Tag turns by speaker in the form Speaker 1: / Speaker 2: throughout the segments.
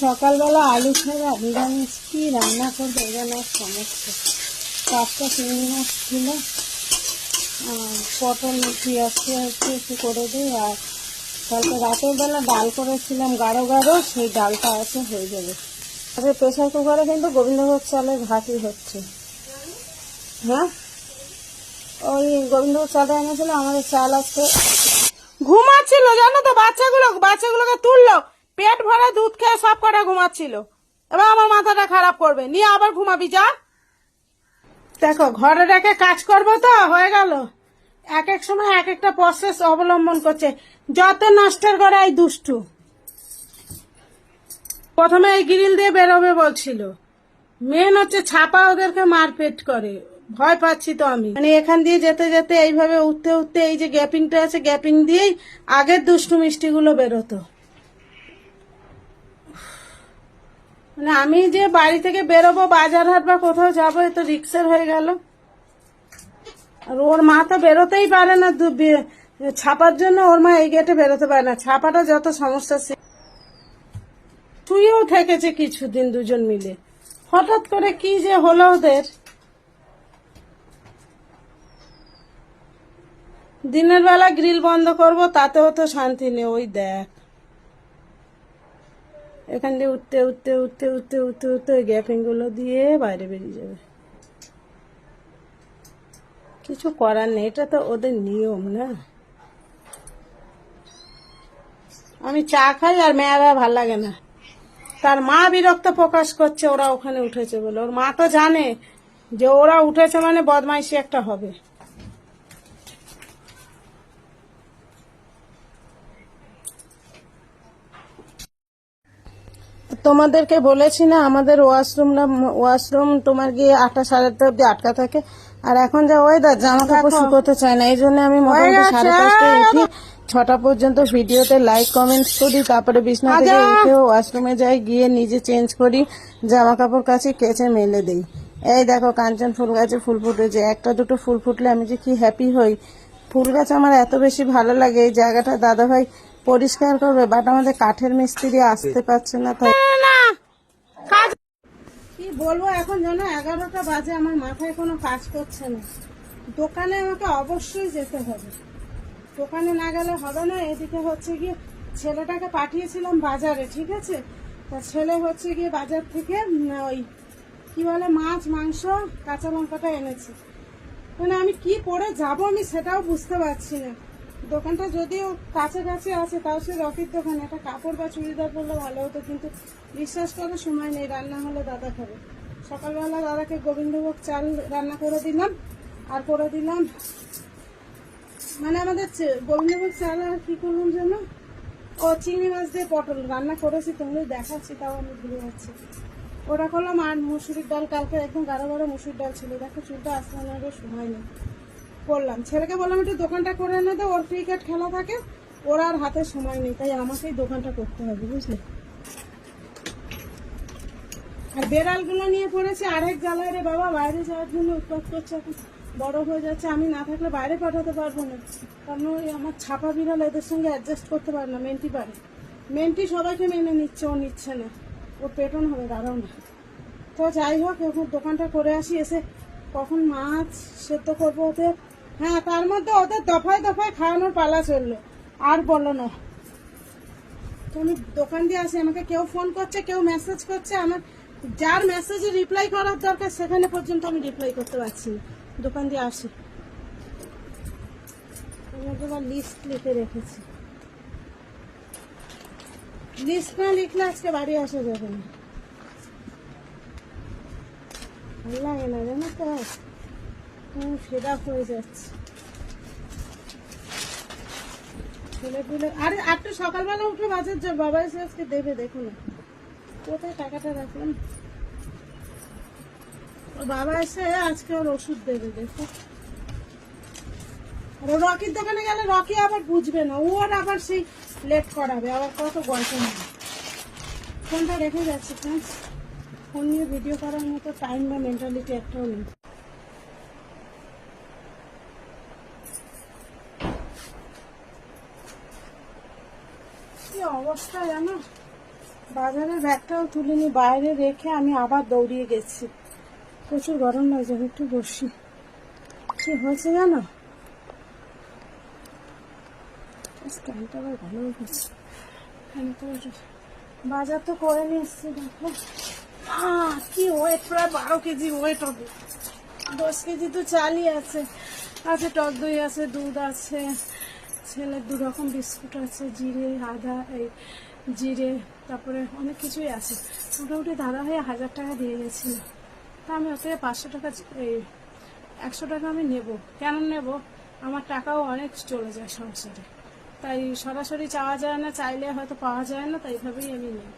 Speaker 1: সকালবেলা আলু ছাড়া নিরামিষ কি রান্না করব না সমস্যা। পাঁচটা চিংড়ি মাছ ছিল। পটল, পেঁয়াজ পেঁয়াজ একটু করে দিই আর কালকে রাতের বেলা ডাল করেছিলাম গাঢ় গাঢ়, সেই ডালটা আছে হয়ে যাবে। আরে প্রেশার কুকারে কিন্তু গোবিন্দভোগ চালের ভাতই হচ্ছে। হ্যাঁ? ওই গোবিন্দভোগ চালটা এনেছিল, আমাদের চাল আজকে
Speaker 2: ঘুমাচ্ছিল, জানো তো? বাচ্চাগুলো বাচ্চাগুলোকে তুললো। পেট ভরা দুধ খেয়ে সব কটা ঘুমাচ্ছিল। এবার আমার মাথাটা খারাপ করবে। নিয়ে আবার ঘুমাবি, যা। দেখো, ঘরে রেখে কাজ করব তো, হয়ে গেল। এক এক সময় এক একটা প্রসেস অবলম্বন করছে। যত নষ্টের করে এই দুষ্টু। প্রথমে এই গ্রিল দিয়ে বেরোবে বলছিল। মেন হচ্ছে ছাপা ওদেরকে মারপেট করে। ভয় পাচ্ছি তো আমি। মানে এখান দিয়ে যেতে যেতে এইভাবে উঠতে উঠতে এই যে গ্যাপিংটা আছে গ্যাপিং দিয়েই আগের দুষ্টু মিষ্টিগুলো বেরোতো। মানে আমি যে বাড়ি থেকে বেরোবো, বাজার হাট বা কোথাও যাব, এ তো রিক্সের হয়ে গেল। আর ওর মা তো বেরোতেই পারে না ছাপার জন্য ওর মা এই গেটে বেরোতে পারে না। ছাপাটা যত সমস্যা সে শুয়েও থেকেছে কিছুদিন দুজন মিলে। হঠাৎ করে কি যে হলো ওদের। দিনের বেলা গ্রিল বন্ধ করব, তাতেও তো শান্তি নেই, ওই দেখ। এখান দিয়ে উঠতে উঠতে উঠতে উঠতে উঠতে উঠতে ওই গ্যাপিংগুলো দিয়ে বাইরে বেরিয়ে যাবে। কিছু করার নেই, এটা তো ওদের নিয়ম না। আমি চা খাই আর মেয়েরা ভালো লাগে না। তার মা বিরক্ত প্রকাশ করছে, ওরা ওখানে উঠেছে বলে। ওর মা তো জানে যে ওরা উঠেছে মানে বদমাইশি একটা হবে। তোমাদেরকে বলেছি না আমাদের ওয়াশরুম না ওয়াশরুম তোমার গিয়ে আটটা সাড়ে আটটা অব্দি আটকা থাকে। আর এখন যা ওয়েদার জামা কাপড় শুকোতে চায় না এই জন্য আমি মোটামুটি সাড়ে পাঁচটায় উঠি। ছটা পর্যন্ত ভিডিওতে লাইক কমেন্টস করি তারপরে বিছনা থেকে উঠে ওয়াশরুমে যাই গিয়ে নিজে চেঞ্জ করি জামা কাপড় কাছে কেচে মেলে দেই। এই দেখো কাঞ্চন ফুল গাছে ফুল ফুটেছে। একটা দুটো ফুল ফুটলে আমি যে কি হ্যাপি হই। ফুল গাছ আমার এত বেশি ভালো লাগে এই জায়গাটা দাদা ভাই পরিষ্কার করবে বাট আমাদের কাঠের মিস্ত্রি আসতে পারছে না তাই কি বলব এখন জানো এগারোটা বাজে আমার মাথায় কোনো কাজ করছে না। দোকানে আমাকে অবশ্যই যেতে হবে। দোকানে না গেলে হবে না এদিকে হচ্ছে গিয়ে ছেলেটাকে পাঠিয়েছিলাম বাজারে ঠিক আছে? তা ছেলে হচ্ছে গিয়ে বাজার থেকে ওই কি বলে মাছ মাংস কাঁচা লঙ্কাটা এনেছে। মানে আমি কি পরে যাব আমি সেটাও বুঝতে পারছি না। দোকানটা যদিও কাছাকাছি আছে, তাও সে রকির দোকান। একটা কাপড় বা চুড়িদার পরলে ভালো হতো, কিন্তু বিশ্বাস করে সময় নেই, রান্না হলে দাদা খাবে। সকালবেলা দাদাকে গোবিন্দভোগ চাল রান্না করে দিলাম, আর করে দিলাম মানে আমাদের গোবিন্দভোগ চাল আর কি করলাম যেন ও চিংড়ি মাছ দিয়ে পটল রান্না করেছি, তোমাদের দেখাচ্ছি, তাও আমি ভুলে যাচ্ছি। ওটা করলাম আর মুসুরির ডাল, কালকে একদম গাঢ় গাঢ় মুসুর ডাল ছিল। দেখো, চুলটা আসতে আমার সময় নেই। করলাম ছেলেকে বললাম, একটু দোকানটা করে এনে দে, ওর ক্রিকেট খেলা থাকে, ওর আর হাতে সময় নেই, তাই আমাকেই দোকানটা করতে হবে, বুঝলে? আর বেড়ালগুলো নিয়ে পড়েছে, আরেক জ্বালায় রে বাবা, বাইরে যাওয়ার জন্য উৎপাত করছে, এখন বড় হয়ে যাচ্ছে, আমি না থাকলে বাইরে পাঠাতে পারব না। কারণ ওই আমার ছাপা বিড়াল এদের সঙ্গে অ্যাডজাস্ট করতে পারে না, মেন্টি পারে। মেন্টি সবাইকে মেনে নিচ্ছে, ও নিচ্ছে না। ওর পেটন হবে, দাঁড়াও না। তো যাই হোক, এখন দোকানটা করে আসি, এসে কখন মাছ সেদ্ধ করব ওদের হ্যাঁ তার মধ্যে ওদের দফায় দফায় খাওয়ানোর পালা চলল। আর বলো না। তুমি দোকান দিয়ে আসি, আমাকে কেউ ফোন করছে, কেউ মেসেজ করছে, আমার যার মেসেজে রিপ্লাই করার দরকার, সেখানে পর্যন্ত আমি রিপ্লাই করতে পারছি না। দোকান দিয়ে আসি। লিস্ট লিখে রেখেছি। লিস্ট না লিখলে আজকে বাড়ি আসা যাবে না। ভালো লাগে না জানো তো। হুম সেটা হয়ে যাচ্ছে। পুলে আরে আটটা সকালবেলা উঠে বাজার যা বাবা এসে আজকে দেবে, দেখো না। কোথায় টাকাটা রাখলাম? বাবা এসে আজকে ওর ওষুধ দেবে, দেখো। আর রকির দোকানে গেলে রকি আবার বুঝবে না। ওর আবার সেই লেট করাবে। আবার কত গল্প নেই। ফোনটা রেখে যাচ্ছে ফোন নিয়ে ভিডিও করার মতো টাইম বা মেন্টালিটি একটাও নেই কি অবস্থা জানো? বাজারের ব্যাগটাও তুলিনি, বাইরে রেখে আমি আবার দৌড়িয়ে গেছি। প্রচুর গরম লাগছে, আমি একটু বসি। কি হয়েছে জানো? স্ট্যান্ডটা আবার ভালো হয়ে তো বাজার তো করে নিয়ে এসছি, দেখো। কি ওয়েট প্রায় বারো কেজি ওয়েট হবে। দশ কেজি তো চালই আছে। আছে টক দই আছে, দুধ আছে। ছেলের দু রকম বিস্কুট আছে, জিরে, আদা, এই জিরে, তারপরে অনেক কিছুই আছে। মোটামুটি দাদা হয়ে হাজার টাকা দিয়ে গেছিল। তা আমি ওতে পাঁচশো টাকা এই একশো টাকা আমি নেব। কেন নেব? আমার টাকাও অনেক চলে যায় সংসারে। তাই সরাসরি চাওয়া যায় না, চাইলে হয়তো পাওয়া যায় না, তাই এইভাবেই আমি নিই।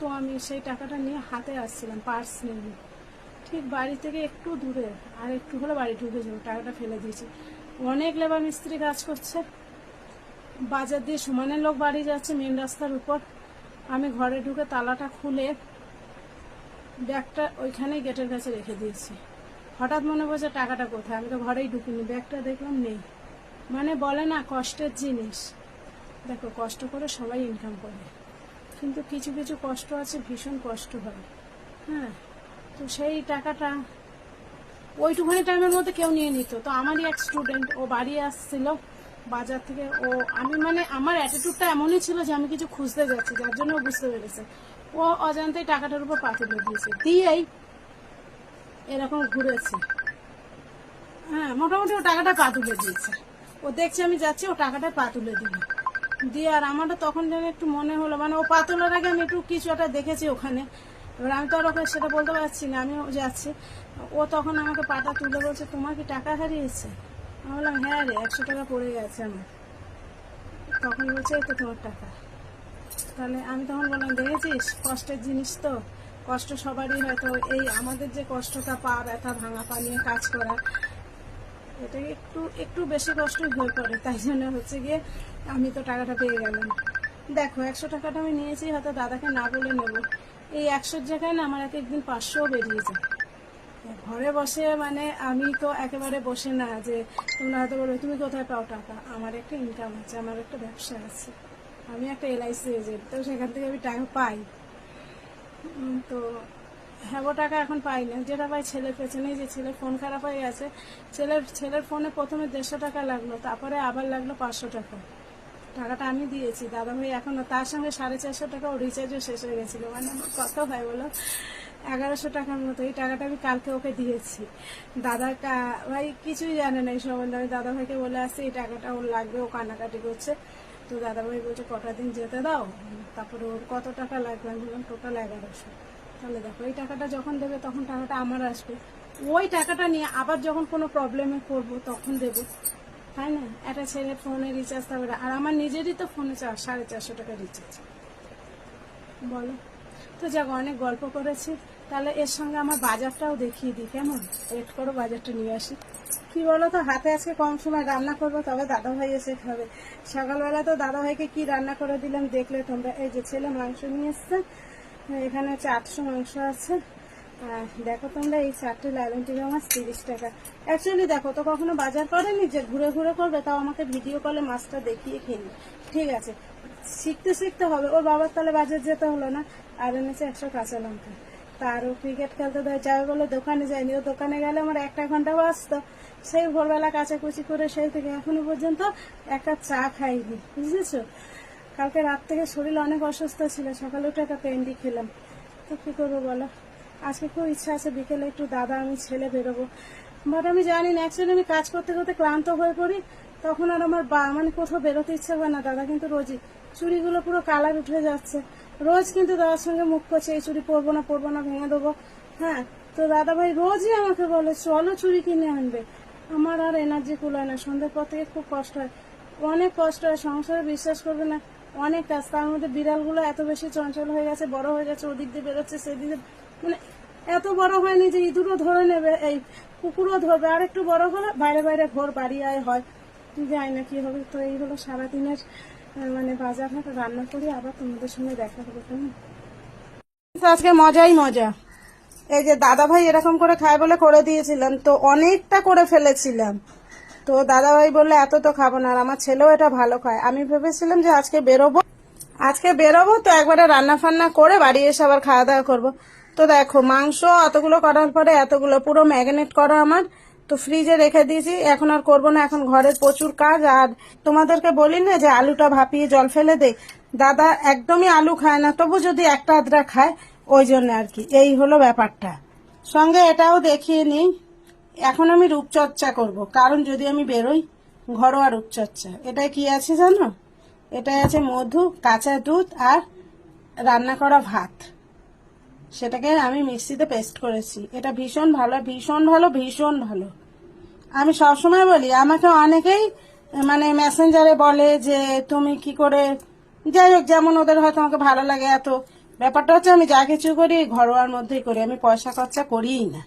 Speaker 2: তো আমি সেই টাকাটা নিয়ে হাতে আসছিলাম, পার্স নিয়ে। ঠিক বাড়ি থেকে একটু দূরে, আর একটু হলে বাড়ি ঢুকে যাব, টাকাটা ফেলে দিয়েছি। অনেক লেবার মিস্ত্রি কাজ করছে। বাজার দিয়ে সমানের লোক বাড়ি যাচ্ছে মেন রাস্তার উপর। আমি ঘরে ঢুকে তালাটা খুলে ব্যাগটা ওইখানেই গেটের কাছে রেখে দিয়েছি। হঠাৎ মনে পড়ছে টাকাটা কোথায়? আমি তো ঘরেই ঢুকিনি, ব্যাগটা দেখলাম নেই। মানে বলে না, কষ্টের জিনিস। দেখো, কষ্ট করে সবাই ইনকাম করে। কিন্তু কিছু কিছু কষ্ট আছে, ভীষণ কষ্ট হয়। হ্যাঁ তো সেই টাকাটা ওইটুখানি টাইমের মধ্যে কেউ নিয়ে নিত। তো আমারই এক স্টুডেন্ট ও বাড়ি আসছিল। বাজার থেকে। ও, আমি মানে আমার অ্যাটিটিউডটা এমনই ছিল যে আমি কিছু খুঁজতে যাচ্ছি, যার জন্য বুঝতে পেরেছে। ও অজান্তেই টাকাটার উপর পা তুলে দিয়েছে। দিয়েই এরকম ঘুরেছে। হ্যাঁ মোটামুটি ও টাকাটা পা তুলে দিয়েছে। ও দেখছে আমি যাচ্ছি, ও টাকাটা পা তুলে দিল। দিয়ে আর আমারও তখন যেন একটু মনে হলো মানে ও পা তোলার আগে আমি একটু কিছু একটা দেখেছি ওখানে। এবার আমি তো আর ওকে সেটা বলতে পারছি না, আমিও যাচ্ছি। ও তখন আমাকে পাটা তুলে বলছে, তোমার কি টাকা হারিয়েছে? আমি বললাম হ্যাঁ রে, একশো টাকা পড়ে গেছে আমার। তখন বলছে, এই তো তোমার টাকা। তাহলে আমি তখন বললাম, দেখেছিস? কষ্টের জিনিস তো। কষ্ট সবারই হয়তো এই আমাদের যে কষ্টটা, পা ব্যথা, ভাঙা, পা নিয়ে কাজ করা, এটা একটু একটু বেশি কষ্টই হয়ে পড়ে। তাই জন্য হচ্ছে গিয়ে আমি তো টাকাটা পেয়ে গেলাম। দেখো, একশো টাকাটা আমি নিয়েছি, হয়তো দাদাকে না বলে নেব। এই একশোর জায়গায় না আমার এক একদিন পাঁচশোও বেরিয়ে যায়। ঘরে বসে মানে আমি তো একেবারে বসে না যে তোমরা হয়তো বলবে তুমি কোথায় পাও টাকা? আমার একটা ইনকাম আছে, আমার একটা ব্যবসা আছে। আমি একটা এলআইসি এজেন্ট তো সেখান থেকে আমি টাকা পাই। তো হ্যাঁ টাকা এখন পাই না। যেটা পাই ছেলের পেছনেই যে ছেলের ফোন খারাপ হয়ে গেছে, ছেলের ছেলের ফোনে প্রথমে দেড়শো টাকা লাগল, তারপরে আবার লাগল পাঁচশো টাকা। টাকাটা আমি দিয়েছি দাদা ভাই এখনও তার সঙ্গে সাড়ে চারশো টাকা ও রিচার্জও শেষ হয়ে গেছিল। মানে কত হয় বলো? এগারোশো টাকার মতো, এই টাকাটা আমি কালকে ওকে দিয়েছি। দাদার কা- ভাই কিছুই জানে না এই সম্বন্ধে। আমি দাদা ভাইকে বলে আসছি, এই টাকাটা ওর লাগবে, ও কান্নাকাটি করছে। তো দাদা ভাই বলছে, কটা দিন যেতে দাও? তারপরে ওর কত টাকা লাগবে? আমি বললাম, টোটাল এগারোশো। তাহলে দেখো, এই টাকাটা যখন দেবে, তখন টাকাটা আমার আসবে। ওই টাকাটা নিয়ে আবার যখন কোনো প্রবলেমে পড়ব, তখন দেবো। তাই না? একটা ছেলে ফোনে রিচার্জ তারপরে আর আমার নিজেরই তো ফোনে চার সাড়ে চারশো টাকা রিচার্জ বলো। তো যাক, অনেক গল্প করেছি। তাহলে এর সঙ্গে আমার বাজারটাও দেখিয়ে দিই, কেমন? ওয়েট করো, বাজারটা নিয়ে আসি। কি বলো তো হাতে আজকে কম সময় রান্না করব, তবে দাদা ভাই এসে খাবে। সকালবেলা তো দাদা ভাইকে কি রান্না করে দিলাম দেখলে তোমরা। এই যে ছেলে মাংস নিয়ে এসছে, এখানে হচ্ছে আটশো মাংস আছে। দেখো তোমরা, এই চারটে লালন টিকা মাছ তিরিশ টাকা। অ্যাকচুয়ালি দেখো, তো কখনো বাজার করেনি যে ঘুরে ঘুরে করবে, তাও আমাকে ভিডিও কলে মাছটা দেখিয়ে খেলি। ঠিক আছে। শিখতে শিখতে হবে। ওর বাবার তাহলে বাজার যেতে হলো না। আর এনেছে একশো কাঁচা লঙ্কা। তারও ক্রিকেট খেলতে যাবে বলে, দোকানে যায়নি। ও দোকানে গেলে আমার একটা ঘণ্টা বাঁচতো। সেই ভোরবেলা কাচাকুচি করে সেই থেকে এখনও পর্যন্ত এক কাপ চা খাইনি, বুঝেছ? কালকে রাত থেকে শরীর অনেক অসুস্থ ছিল। সকালে উঠে একটা পেন্ডি খেলাম। তো কি করব বলো? আজকে খুব ইচ্ছা আছে, বিকেলে একটু দাদা আমি ছেলে বেরোবো। বাট আমি জানি না অ্যাকচুয়ালি আমি কাজ করতে করতে ক্লান্ত হয়ে পড়ি। তখন আর আমার বা মানে কোথাও বেরোতে ইচ্ছে হয় না দাদা, কিন্তু রোজই। চুড়িগুলো পুরো কালার উঠে যাচ্ছে। রোজ কিন্তু দাদার সঙ্গে মুখ করছে এই চুড়ি পরবো না পরবো না, ভেঙে দেবো। হ্যাঁ তো দাদা ভাই রোজই আমাকে বলে, চলো চুড়ি কিনে আনবে। আমার আর এনার্জি কুলায় না। সন্ধ্যের পর থেকে খুব কষ্ট হয়। অনেক কষ্ট হয়, সংসারে বিশ্বাস করবে না। অনেক কাজ, তার মধ্যে বিড়ালগুলো এত বেশি চঞ্চল হয়ে গেছে, বড় হয়ে গেছে, ওদিক দিয়ে বেরোচ্ছে, সেদিক দিয়ে মানে এত বড় হয়নি যে ইঁদুরও ধরে নেবে, এই কুকুরও ধরবে। আর একটু বড় হলে বাইরে বাইরে ঘর বাড়ি আয় হয়। যাই না কি হবে। তো এই হলো সারাদিনের মানে বাজার হাট রান্না করি আবার তোমাদের সঙ্গে দেখা হবে, কেমন? আজকে মজাই মজা। এই যে দাদা ভাই এরকম করে খায় বলে করে দিয়েছিলাম তো অনেকটা করে ফেলেছিলাম। তো দাদা ভাই বললে, এত তো খাব না। আর আমার ছেলেও এটা ভালো খায়। আমি ভেবেছিলাম যে আজকে বেরোবো। আজকে বেরোবো, তো একবারে রান্না ফান্না করে বাড়ি এসে আবার খাওয়া দাওয়া করব। তো দেখো, মাংস অতগুলো করার পরে এতগুলো, পুরো ম্যাগনেট করা আমার। তো ফ্রিজে রেখে দিয়েছি। এখন আর করব না, এখন ঘরের প্রচুর কাজ। আর তোমাদেরকে বলি না যে আলুটা ভাপিয়ে জল ফেলে দেই? দাদা একদমই আলু খায় না, তবু যদি একটা আধটা খায়, ওই জন্য আর কি। এই হলো ব্যাপারটা। সঙ্গে এটাও দেখিয়ে নিই। এখন আমি রূপচর্চা করব। কারণ যদি আমি বেরোই, ঘরোয়া রূপচর্চা। এটা কি আছে জানো? এটাই আছে মধু, কাঁচা দুধ আর রান্না করা ভাত। সেটাকে আমি মিক্সিতে পেস্ট করেছি। এটা ভীষণ ভালো ভীষণ ভালো ভীষণ ভালো। আমি সবসময় বলি, আমাকে অনেকেই মানে মেসেঞ্জারে বলে যে, তুমি কি করে যাই হোক, যেমন ওদের হয়তো আমাকে ভালো লাগে এত। ব্যাপারটা হচ্ছে আমি যা কিছু করি, ঘরোয়ার মধ্যেই করি। আমি পয়সা খরচা করিই না।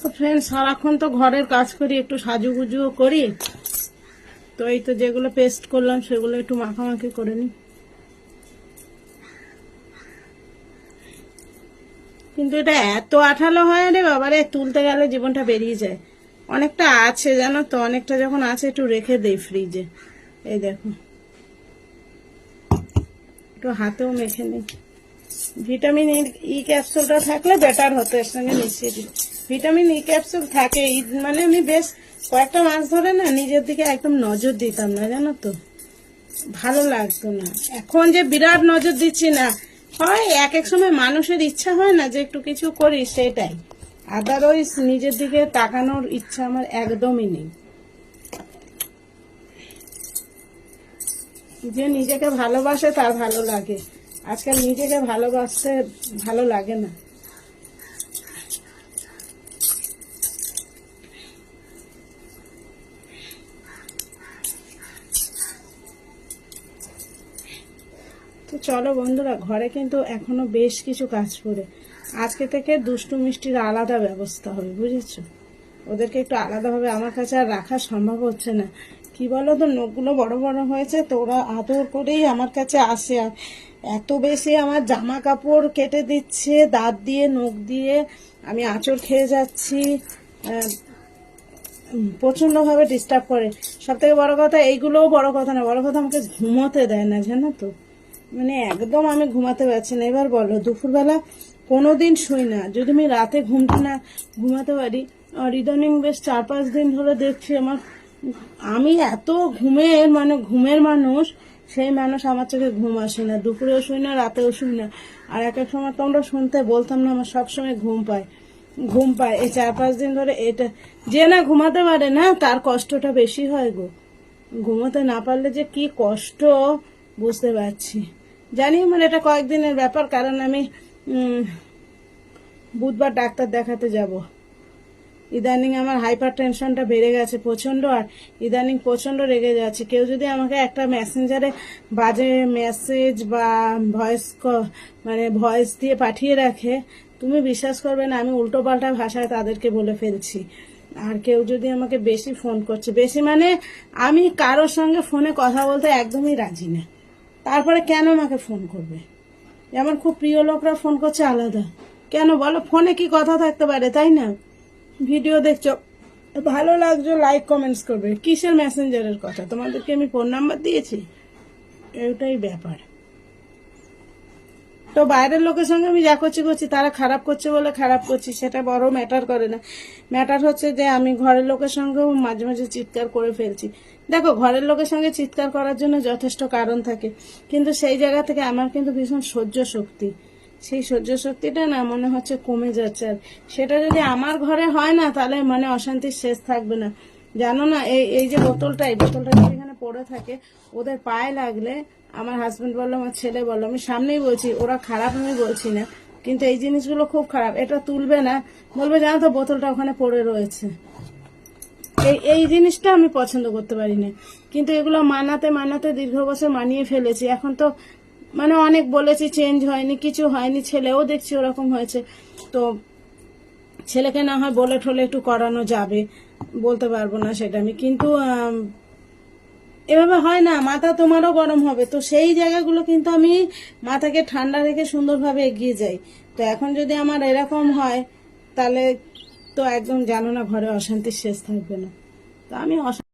Speaker 2: তো ফ্রেন্ড সারাক্ষণ তো ঘরের কাজ করি, একটু সাজুগুজুও করি। তো এই তো যেগুলো পেস্ট করলাম, সেগুলো একটু মাখামাখি করে নিই। কিন্তু এটা এত আঠালো হয় রে বাবারে তুলতে গেলে জীবনটা বেরিয়ে যায়। অনেকটা আছে জানো তো, অনেকটা যখন আছে একটু রেখে দেই ফ্রিজে এই দেখো। একটু হাতেও মেখে নিই। ভিটামিন ই ক্যাপসুলটা থাকলে বেটার হতো, এর সঙ্গে মিশিয়ে দিই ভিটামিন ই ক্যাপসুল থাকে ই- মানে আমি বেশ কয়েকটা মাস ধরে না নিজের দিকে একদম নজর দিতাম না, জানো তো। ভালো লাগতো না। এখন যে বিরাট নজর দিচ্ছি না হয় এক এক সময় মানুষের ইচ্ছা হয় না যে একটু কিছু করি, সেটাই। আদারওয়াইজ নিজের দিকে তাকানোর ইচ্ছা আমার একদমই নেই। যে নিজেকে ভালোবাসে, তার ভালো লাগে। আজকাল নিজেকে ভালোবাসতে ভালো লাগে না। চলো বন্ধুরা ঘরে কিন্তু এখনও বেশ কিছু কাজ পড়ে। আজকে থেকে দুষ্টু মিষ্টির আলাদা ব্যবস্থা হবে বুঝেছ? ওদেরকে একটু আলাদাভাবে আমার কাছে আর রাখা সম্ভব হচ্ছে না। কি বলো তো নখগুলো বড় বড় হয়েছে তো ওরা আদর করেই আমার কাছে আসে। আর এত বেশি আমার জামা কাপড় কেটে দিচ্ছে দাঁত দিয়ে নখ দিয়ে। আমি আঁচড় খেয়ে যাচ্ছি। আহ, প্রচণ্ড ভাবে ডিস্টার্ব করে। সব থেকে বড় কথা এইগুলোও বড় কথা না বড় কথা আমাকে ঘুমোতে দেয় না জানো তো? মানে একদম আমি ঘুমাতে পারছি না। এবার বলো, দুপুরবেলা কোনোদিন শুই না। যদি আমি রাতে ঘুমটা না ঘুমাতে পারি, আর ইদানিং বেশ চার পাঁচ দিন ধরে দেখছি আমার আমি এত ঘুমের মানে ঘুমের মানুষ, সেই মানুষ আমার চোখে ঘুম আসে না। দুপুরেও শুই না, রাতেও শুই না। আর এক এক সময় তোমরা শুনতে বলতাম না, আমার সবসময় ঘুম পায় ঘুম পায়। এই চার পাঁচ দিন ধরে এটা যে না ঘুমাতে পারে না, তার কষ্টটা বেশি হয় গো। ঘুমোতে না পারলে যে কি কষ্ট, বুঝতে পারছি। জানি মানে এটা কয়েকদিনের ব্যাপার, কারণ আমি বুধবার ডাক্তার দেখাতে যাব। ইদানিং আমার হাইপার টেনশনটা বেড়ে গেছে প্রচণ্ড আর ইদানিং প্রচণ্ড রেগে যাচ্ছে। কেউ যদি আমাকে একটা মেসেঞ্জারে বাজে মেসেজ বা ভয়েস মানে ভয়েস দিয়ে পাঠিয়ে রাখে, তুমি বিশ্বাস করবে না, আমি উল্টো পাল্টা ভাষায় তাদেরকে বলে ফেলছি। আর কেউ যদি আমাকে বেশি ফোন করছে, বেশি মানে আমি কারোর সঙ্গে ফোনে কথা বলতে একদমই রাজি না। তারপরে কেন আমাকে ফোন করবে? যেমন খুব প্রিয় লোকরা ফোন করছে আলাদা। কেন বলো? ফোনে কি কথা থাকতে পারে, তাই না? ভিডিও দেখছ। ভালো লাগছো লাইক কমেন্টস করবে। কিসের মেসেঞ্জারের কথা? তোমাদেরকে আমি ফোন নাম্বার দিয়েছি? এটাই ব্যাপার। তো বাইরের লোকের সঙ্গে আমি যা করছি করছি। তারা খারাপ করছে বলে খারাপ করছি, সেটা বড় ম্যাটার করে না। ম্যাটার হচ্ছে যে আমি ঘরের লোকের সঙ্গেও মাঝে মাঝে চিৎকার করে ফেলছি। দেখো, ঘরের লোকের সঙ্গে চিৎকার করার জন্য যথেষ্ট কারণ থাকে, কিন্তু সেই জায়গা থেকে আমার কিন্তু ভীষণ সহ্য শক্তি। সেই সহ্য শক্তিটা না মনে হচ্ছে কমে যাচ্ছে। আর সেটা যদি আমার ঘরে হয় না, তাহলে মানে অশান্তির শেষ থাকবে না। জানো না, এই এই যে বোতলটা এই বোতলটা যদি এখানে পড়ে থাকে, ওদের পায়ে লাগলে আমার হাজবেন্ড বলল, আমার ছেলে বলল, আমি সামনেই বলছি, ওরা খারাপ, আমি বলছি না। কিন্তু এই জিনিসগুলো খুব খারাপ, এটা তুলবে না। বলবে, জানো তো, বোতলটা ওখানে পড়ে রয়েছে। এই এই জিনিসটা আমি পছন্দ করতে পারি না কিন্তু এগুলো মানাতে মানাতে দীর্ঘ বছর মানিয়ে ফেলেছি। এখন তো মানে অনেক বলেছি, চেঞ্জ হয়নি, কিছু হয়নি, ছেলেও দেখছি ওরকম হয়েছে। তো ছেলেকে না হয় বলে ঠলে একটু করানো যাবে, বলতে পারব না সেটা আমি। কিন্তু এভাবে হয় না, মাথা তোমারও গরম হবে। তো সেই জায়গাগুলো কিন্তু আমি মাথাকে ঠান্ডা রেখে সুন্দরভাবে এগিয়ে যাই। তো এখন যদি আমার এরকম হয়, তাহলে তো একদম জানো না, ঘরে অশান্তির শেষ থাকবে না। তো আমি